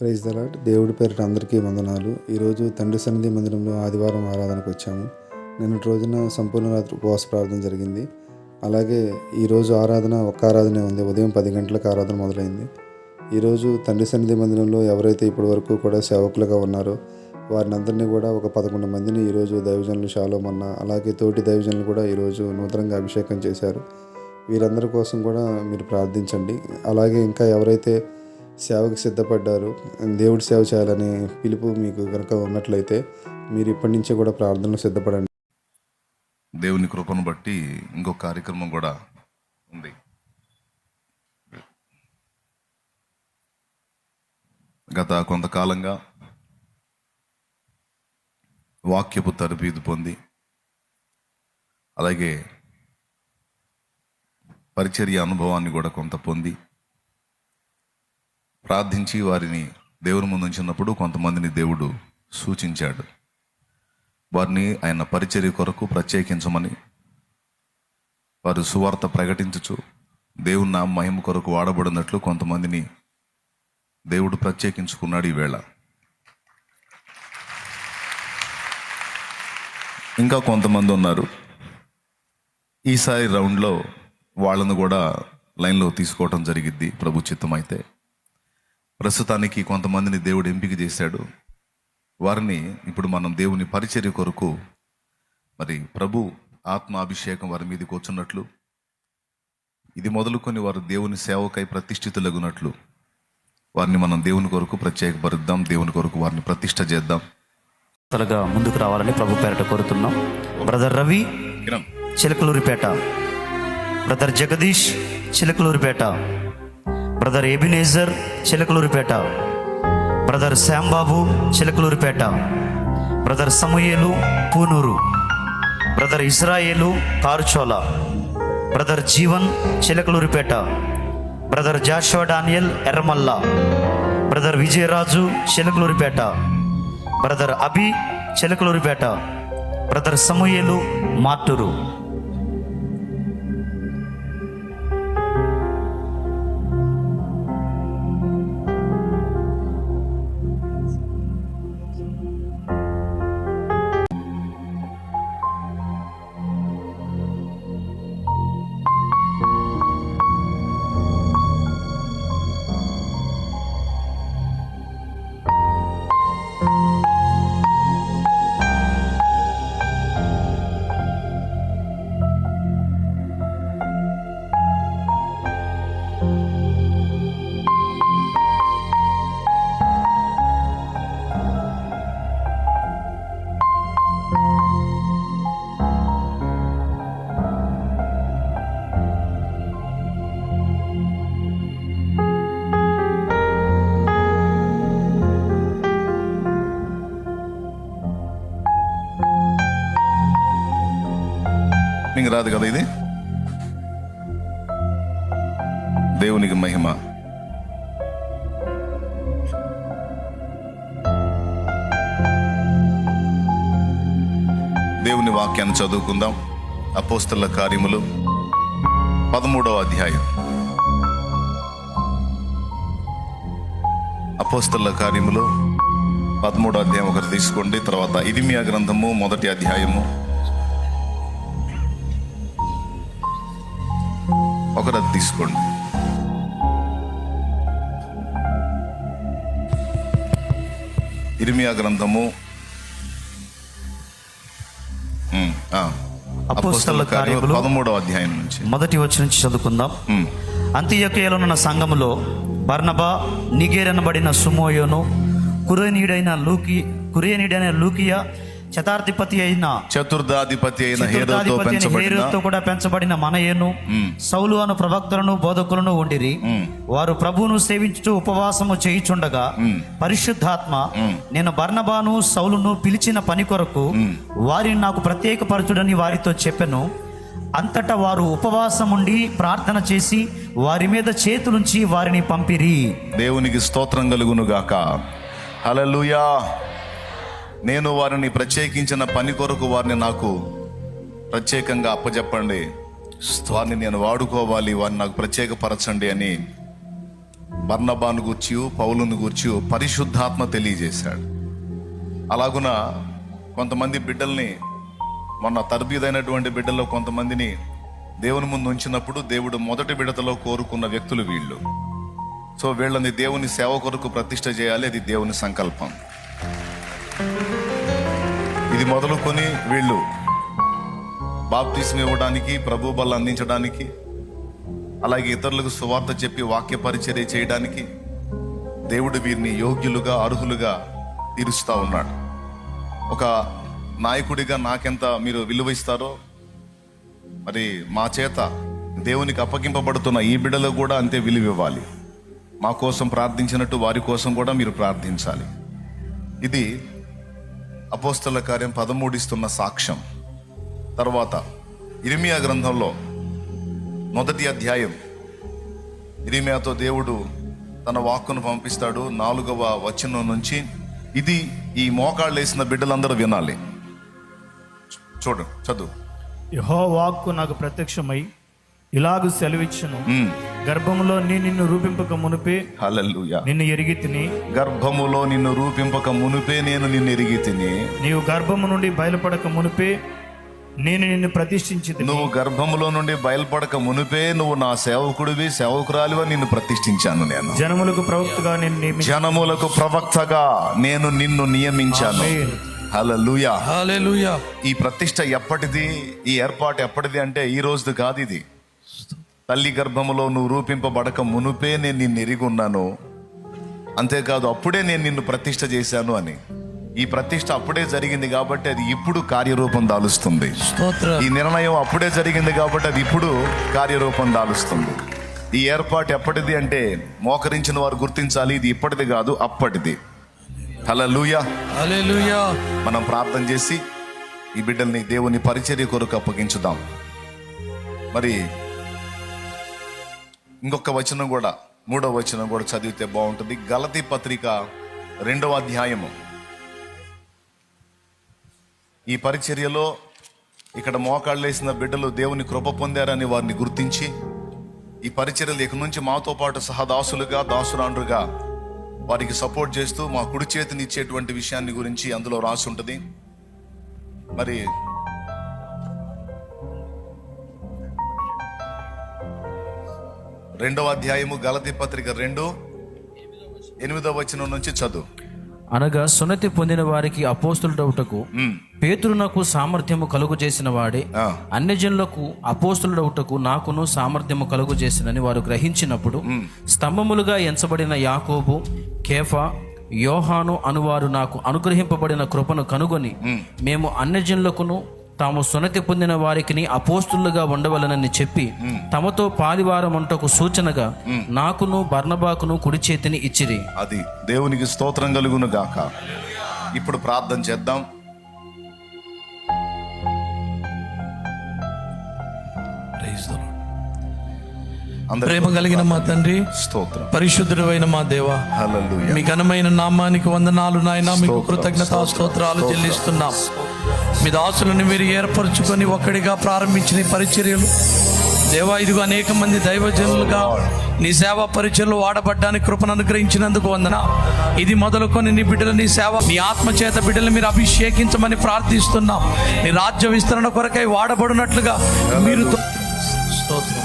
Praise దలాట్ దేవుడి పేరిట అందరికీ వందనాలు. ఈరోజు తండ్రి సన్నిధి మందిరంలో ఆదివారం ఆరాధనకు వచ్చాము. నిన్నటి రోజున సంపూర్ణ రాత్రి ఉపవాస ప్రార్థన జరిగింది. అలాగే ఈరోజు ఆరాధన ఒక్క ఆరాధనే ఉంది. ఉదయం పది గంటలకు ఆరాధన మొదలైంది. ఈరోజు తండ్రి సన్నిధి మందిరంలో ఎవరైతే ఇప్పటి వరకు కూడా సేవకులుగా ఉన్నారో వారిని అందరినీ కూడా ఒక పదకొండు మందిని ఈరోజు దైవజనులు షాలోమన్న అలాగే తోటి దైవజనులు కూడా ఈరోజు నూతనంగా అభిషేకం చేశారు. వీరందరి కోసం కూడా మీరు ప్రార్థించండి. అలాగే ఇంకా ఎవరైతే సేవకు సిద్ధపడ్డారు. దేవుడి సేవ చేయాలనే పిలుపు మీకు కనుక ఉన్నట్లయితే మీరు ఇప్పటి నుంచే కూడా ప్రార్థనలు సిద్ధపడండి. దేవుని కృపను బట్టి ఇంకో కార్యక్రమం కూడా ఉంది. గత కొంతకాలంగా వాక్యపు తరబీదు పొంది అలాగే పరిచర్య అనుభవాన్ని కూడా కొంత పొంది ప్రార్థించి వారిని దేవుని ముందు ఉంచినప్పుడు కొంతమందిని దేవుడు సూచించాడు. వారిని ఆయన పరిచర్య కొరకు ప్రత్యేకించమని వారు సువార్త ప్రకటించుచు దేవుని నా మహిమ కొరకు వాడబడినట్లు కొంతమందిని దేవుడు ప్రత్యేకించుకున్నాడు ఈవేళ ఇంకా కొంతమంది ఉన్నారు. ఈసారి రౌండ్లో వాళ్ళను కూడా లైన్లో తీసుకోవటం జరిగిద్ది. ప్రభు చిత్తం అయితే ప్రస్తుతానికి కొంతమందిని దేవుడు ఎంపిక చేశాడు. వారిని ఇప్పుడు మనం దేవుని పరిచర్య కొరకు మరి ప్రభు ఆత్మాభిషేకం వారి మీదకి వచ్చున్నట్లు ఇది మొదలుకొని వారు దేవుని సేవకై ప్రతిష్ఠితులగునట్లు వారిని మనం దేవుని కొరకు ప్రత్యేకపరుద్దాం దేవుని కొరకు వారిని ప్రతిష్ఠ చేద్దాం. త్వరగా ముందుకు రావాలని ప్రభు పేరట కోరుతున్నాం. Brother Ravi Chilakaluripeta. Brother Jagadish Chilakaluripeta. Brother Ebenezer Chilakaluripeta brother Shyambabu Chilakaluripeta brother సమూయేలు Punuru brother Israel Karuchola brother Jeevan Chilakaluripeta brother Joshua Daniel Erramalla brother Vijayaraju Chilakaluripeta brother Abhi Chilakaluripeta brother సమూయేలు మార్టూరు నీకు రాదు కదా ఇది? దేవునికి మహిమ. దేవుని వాక్యాన్ని చదువుకుందాం. అపోస్తల కార్యములు పదమూడవ అధ్యాయం. అపోస్తల కార్యములు పదమూడవ అధ్యాయం ఒకటి తీసుకోండి తర్వాత ఇరిమియా గ్రంథము మొదటి అధ్యాయము. తీసుకోండి. ఇరిమియా గ్రంథము. కార్యములు పదమూడవ అధ్యాయం నుంచి. మొదటి వచ్చి నుంచి చదువుకుందాం. ఉమ్, అంత్యకయలోనున్న సంఘములో బర్నబా నిగేరనబడిన సుమోయోను కురేనీడైన లూకి కురేనీడైన లూకియా శతాధిపతి అయిన చతుర్థాధిపతి అయిన హేరోతో కూడా పెంచబడిన మనయేను. సౌలు అను ప్రవక్తలను బోధకులను ఉండిరి. వారు ప్రభువును సేవించుచు ఉపవాసము చేయుచుండగా పరిశుద్ధాత్మ నేను బర్నబాను సౌలును పిలిచిన పని కొరకు వారిని నాకు ప్రత్యేకపరచుడని వారితో చెప్పెను. అంతటా వారు ఉపవాసముండి ప్రార్థన చేసి వారి మీద చేతులుంచి వారిని పంపిరి. దేవునికి స్తోత్రం కలుగును గాక హల్లెలూయా. నేను వారిని ప్రత్యేకించిన పని కొరకు వారిని నాకు ప్రత్యేకంగా అప్పచెప్పండి వారిని నేను వాడుకోవాలి వారిని నాకు ప్రత్యేకపరచండి అని బర్ణబాను గూర్చి పౌలును గూర్చి పరిశుద్ధాత్మ తెలియజేశాడు. అలాగున కొంతమంది బిడ్డల్ని మొన్న తర్బీదైనటువంటి బిడ్డల్లో కొంతమందిని దేవుని ముందు ఉంచినప్పుడు దేవుడు మొదటి విడతలో కోరుకున్న వ్యక్తులు వీళ్ళు. సో వీళ్ళని దేవుని సేవ కొరకు ప్రతిష్ట చేయాలి అది దేవుని సంకల్పం. ఇది మొదలుకొని వీళ్ళు బాప్తీసం ఇవ్వడానికి ప్రభు బల్ల అందించడానికి అలాగే ఇతరులకు సువార్త చెప్పి వాక్య పరిచర్య చేయడానికి దేవుడు వీరిని యోగ్యులుగా అర్హులుగా తీరుస్తూ ఉన్నాడు. ఒక నాయకుడిగా నాకెంత మీరు విలువ ఇస్తారో మరి మా చేత దేవునికి అప్పగింపబడుతున్న ఈ బిడలో కూడా అంతే విలువ ఇవ్వాలి. మా కోసం ప్రార్థించినట్టు వారి కోసం కూడా మీరు ప్రార్థించాలి. ఇది అపోస్తల కార్యం పదమూడిస్తున్న సాక్ష్యం. తర్వాత ఇరిమియా గ్రంథంలో మొదటి అధ్యాయం. ఇరిమియాతో దేవుడు తన వాక్కును పంపిస్తాడు. నాలుగవ వచనం నుంచి ఇది ఈ మోకాళ్ళు వేసిన బిడ్డలందరూ వినాలి. చూడు చదువు. యహో వాక్కు నాకు ప్రత్యక్షమై ఇలాగు సెలవిచ్చును. గర్భములో నీ నిన్ను రూపింపక మునిపే. హల్లెలూయా నిన్ను ఎరిగి తిని. గర్భములో నిన్ను రూపింపక మునుపే నేను నిన్ను ఎరిగి తిని. నీవు గర్భము నుండి బయలుపడక మునిపే నేను నిన్ను ప్రతిష్ఠించి నువ్వు గర్భములో నుండి బయలుపడక మునుపే నువ్వు నా సేవకుడివి సేవకురాలివా నిన్ను ప్రతిష్ఠించాను నేను. జనములకు ప్రవక్తగా నేను జనములకు ప్రవక్తగా నేను నిన్ను నియమించాను. హల్లెలూయా హల్లెలూయా ఈ ప్రతిష్ట ఎప్పటిది ఈ ఏర్పాటు ఎప్పటిది అంటే ఈ రోజుది కాదు ఇది. తల్లి గర్భములో నువ్వు రూపింపబడక మునుపే నేను నిన్ను ఎరిగి ఉన్నాను అంతేకాదు అప్పుడే నేను నిన్ను ప్రతిష్ట చేశాను అని. ఈ ప్రతిష్ట అప్పుడే జరిగింది కాబట్టి అది ఇప్పుడు కార్యరూపం దాలుస్తుంది. ఈ నిర్ణయం అప్పుడే జరిగింది కాబట్టి అది ఇప్పుడు కార్యరూపం దాలుస్తుంది. ఈ ఏర్పాటు ఎప్పటిది అంటే మోకరించిన వారు గుర్తించాలి ఇది ఇప్పటిది కాదు అప్పటిది. హల్లెలూయా. హల్లెలూయా. మనం ప్రార్థన చేసి ఈ బిడ్డల్ని దేవుని పరిచర్య కొరకు అప్పగించుదాం. మరి ఇంకొక వచనం కూడా మూడవ వచనం కూడా చదివితే బాగుంటుంది. గలతి పత్రిక రెండవ అధ్యాయము. ఈ పరిచర్యలో ఇక్కడ మోకాళ్ళేసిన బిడ్డలు దేవుని కృప పొందారని వారిని గుర్తించి ఈ పరిచర్యలు ఇక నుంచి మాతో పాటు సహదాసులుగా దాసురాండ్రుగా వారికి సపోర్ట్ చేస్తూ మా కుడి చేతిని ఇచ్చేటువంటి విషయాన్ని గురించి అందులో రాసి ఉంటుంది మరి రెండవ అధ్యాయము గలతి పత్రిక రెండు ఎనిమిదవ వచనం నుంచి చదువు అనగా సున్నతి పొందిన వారికి అపోస్తులుడవుటకు. పేతురునకు సామర్థ్యము కలుగు చేసిన వాడే. అన్యజనులకు అపోస్తులుడవుటకు నాకును సామర్థ్యము కలుగు చేసినని వారు గ్రహించినప్పుడు స్తంభములుగా ఎంచబడిన యాకోబు కేఫా యోహాను అనువారు నాకు అనుగ్రహింపబడిన కృపను కనుగొని మేము అన్యజనులకును తాము సున్నతి పొందిన వారికి అపోస్తులుగా ఉండవలనని చెప్పి తమతో పాదివారం ఉంటకు సూచనగా నాకును బర్నబాకును కుడి చేతిని ఇచ్చిరి. అది దేవునికి స్తోత్రం కలుగును గాక. ఇప్పుడు ప్రార్థన చేద్దాం. ప్రేమ కలిగిన మా తండ్రి స్తోత్రం. పరిశుద్ధుడైన మా దేవ హల్లెలూయా. మీ ఘనమైన నామానికి వందనాలు నాయన మీకు కృతజ్ఞత స్తోత్రాలు చెల్లిస్తున్నాం. మీ దాసులను మీరు ఏర్పరచుకొని ఒక్కడిగా ప్రారంభించిన పరిచర్యలు. దేవా ఇదిగో అనేక మంది దైవజనులుగా నీ సేవా పరిచయలు వాడబడ్డానికి కృపను అనుగ్రహించినందుకు వందన. ఇది మొదలుకొని నీ బిడ్డలు నీ సేవ నీ ఆత్మచేత బిడ్డలు మీరు అభిషేకించమని ప్రార్థిస్తున్నాం. నీ రాజ్య విస్తరణ కొరకై వాడబడినట్లుగా మీరు స్తోత్రం.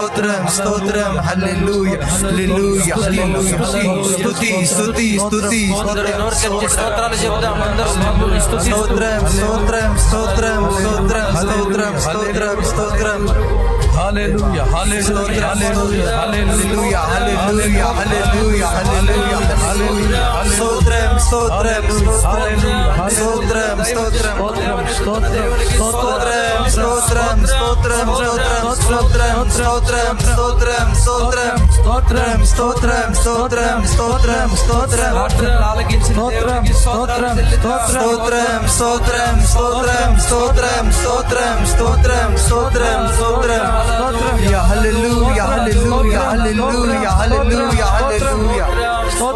స్తోత్రం హల్లెలూయా హల్లెలూయ హల్లెలూయ స్తుతి స్తుతి స్తుతి స్తోత్రాలు చెప్దాం అందరూ స్తోత్రం స్తోత్రం స్తోత్రం స్తోత్రం స్తోత్రం స్తోత్రం స్తోత్రం Hallelujah, hallelujah, hallelujah, hallelujah, hallelujah, hallelujah, hallelujah, hallelujah. Stotram, stotram, hallelujah, stotram, stotram, stotram, stotram, stotram, stotram, stotram, stotram, stotram, stotram, stotram, stotram, stotram, stotram, stotram, stotram, stotram, స్తోత్రం స్తోత్రం స్తోత్రం స్తోత్రం స్తోత్రం స్తోత్రం స్తోత్రం స్తోత్రం స్తోత్రం స్తోత్రం స్తోత్రం యా హల్లెలూయా హల్లెలూయా హల్లెలూయా హల్లెలూయా హల్లెలూయా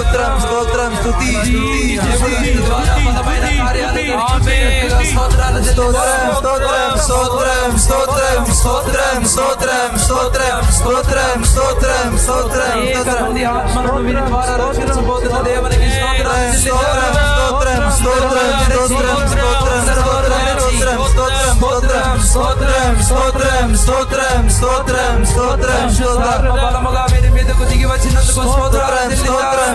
స్తోత్రం స్తోత్రం స్తోత్రం స్తోత్రం స్తుతి స్తుతి స్తుతి స్తోత్రం స్తోత్రం స్తోత్రం స్తోత్రం స్తోత్రం స్తోత్రం స్తోత్రం స్తోత్రం స్తోత్రం స్తోత్రం స్తోత్రం స్తోత్రం స్తోత్రం స్తోత్రం స్తోత్రం స్తోత్రం స్తోత్రం బలముగా వీరి మీదకు దిగి వచ్చినందుకు స్తోత్రం స్తోత్రం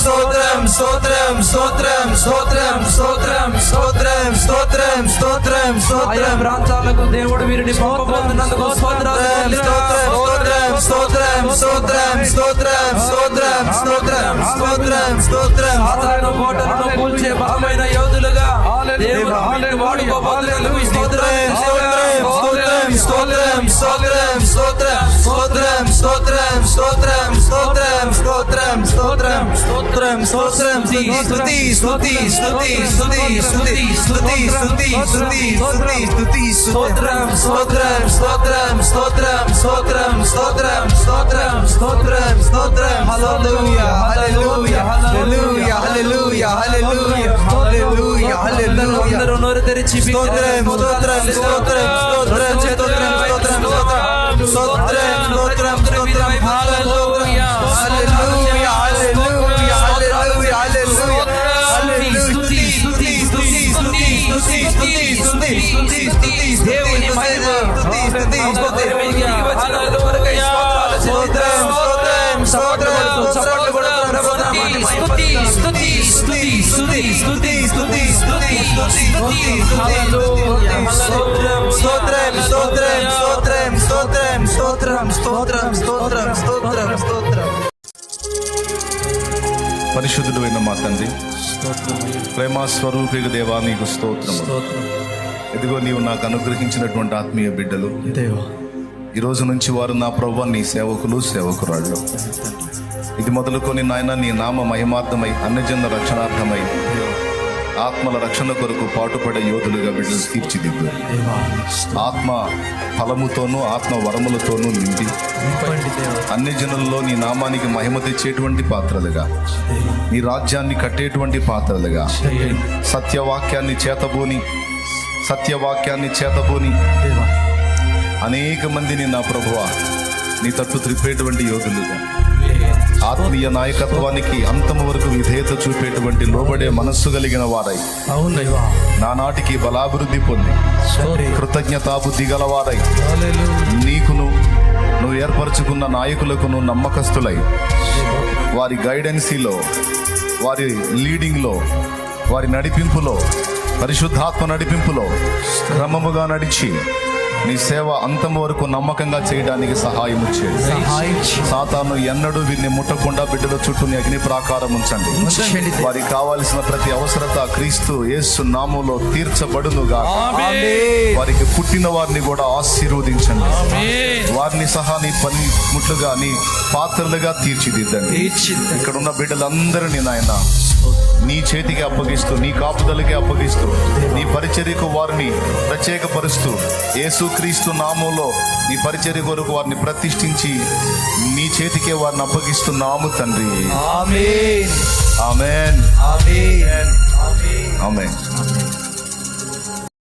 స్తోత్రం స్తోత్రం స్తోత్రం స్తోత్రం స్తోత్రం స్తోత్రం స్తోత్రం స్తోత్రం ఆయా స్తోత్రం ప్రాంతాలకు దేవుడు వీరిని పంపబోతున్నందుకు స్తోత్రం స్తోత్రం స్తోత్రం స్తోత్రం స్తోత్రం స్తుతి స్తుతి స్తుతి స్తుతి స్తుతి స్తుతి స్తుతి స్తుతి స్తుతి స్తుతి స్తోత్రం స్తోత్రం స్తోత్రం స్తోత్రం స్తోత్రం స్తోత్రం స్తోత్రం స్తోత్రం స్తోత్రం హల్లెలూయా హల్లెలూయా హల్లెలూయా హల్లెలూయా హల్లెలూయా హల్లెలూయా హల్లెలూయా అందరూ నోరు తెరిచి స్తోత్రం స్తోత్రం స్తోత్రం స్తోత్రం స్తోత్రం స్తోత్రం స్తోత్రం స్తోత్రం స్తోత్రం పరిశుద్ధుడు అయిన మా తండ్రి ప్రేమ స్వరూపిక దేవా నీకు స్తోత్రము ఇదిగో నీవు నాకు అనుగ్రహించినటువంటి ఆత్మీయ బిడ్డలు. ఈ రోజు నుంచి వారు నా ప్రభు నీ సేవకులు సేవకురాళ్ళు. ఇది మొదలుకొని నాయన నీ నామ మహిమార్థమై అన్యజన రక్షణార్థమై ఆత్మల రక్షణ కొరకు పాటుపడే యోధులుగా బిడ్డలు తీర్చిదిద్దు. ఆత్మ ఫలముతోనూ ఆత్మ వరములతోనూ నిండి అన్ని జనుల్లో నీ నామానికి మహిమ తెచ్చేటువంటి పాత్రలుగా నీ రాజ్యాన్ని కట్టేటువంటి పాత్రలుగా సత్యవాక్యాన్ని చేతబోని సత్యవాక్యాన్ని చేతబోని అనేక మందిని నా ప్రభువ నీ తట్టు త్రిప్పేటువంటి యోధులుగా ఆత్మీయ నాయకత్వానికి అంతము వరకు విధేయత చూపేటువంటి లోబడే మనస్సు కలిగిన వారై. అవునయ్యా నానాటికి బలాభివృద్ధి పొంది. కృతజ్ఞతాబుద్ధి గలవారై నీకును నువ్వు ఏర్పరచుకున్న నాయకులకును నమ్మకస్తులై. వారి గైడెన్సీలో వారి లీడింగ్లో వారి నడిపింపులో పరిశుద్ధాత్మ నడిపింపులో క్రమముగా నడిచి నీ సేవ అంతం వరకు నమ్మకంగా చేయడానికి సహాయం చేయండి సాతాను ఎన్నడూ వీరిని ముట్టకుండా బిడ్డల చుట్టూ అగ్ని ప్రాకారం ఉంచండి. వారికి కావాల్సిన ప్రతి అవసరత క్రీస్తు యేసు నామంలో తీర్చబడునుగా వారికి పుట్టిన వారిని కూడా ఆశీర్వదించండి. వారిని సహా నీ పని ముట్లుగా నీ పాత్రలుగా తీర్చిదిద్దండి. ఇక్కడ ఉన్న బిడ్డలందరినీ నాయన నీ చేతికి అప్పగిస్తూ నీ కాపుదలకి అప్పగిస్తూ నీ పరిచర్యకు వారిని ప్రత్యేకపరుస్తూ యేసుక్రీస్తు నామంలో నీ పరిచర్య కొరకు వారిని ప్రతిష్ఠించి నీ చేతికే వారిని అప్పగిస్తున్నాము తండ్రి. ఆమేన్. ఆమెన్. ఆమేన్. ఆమెన్.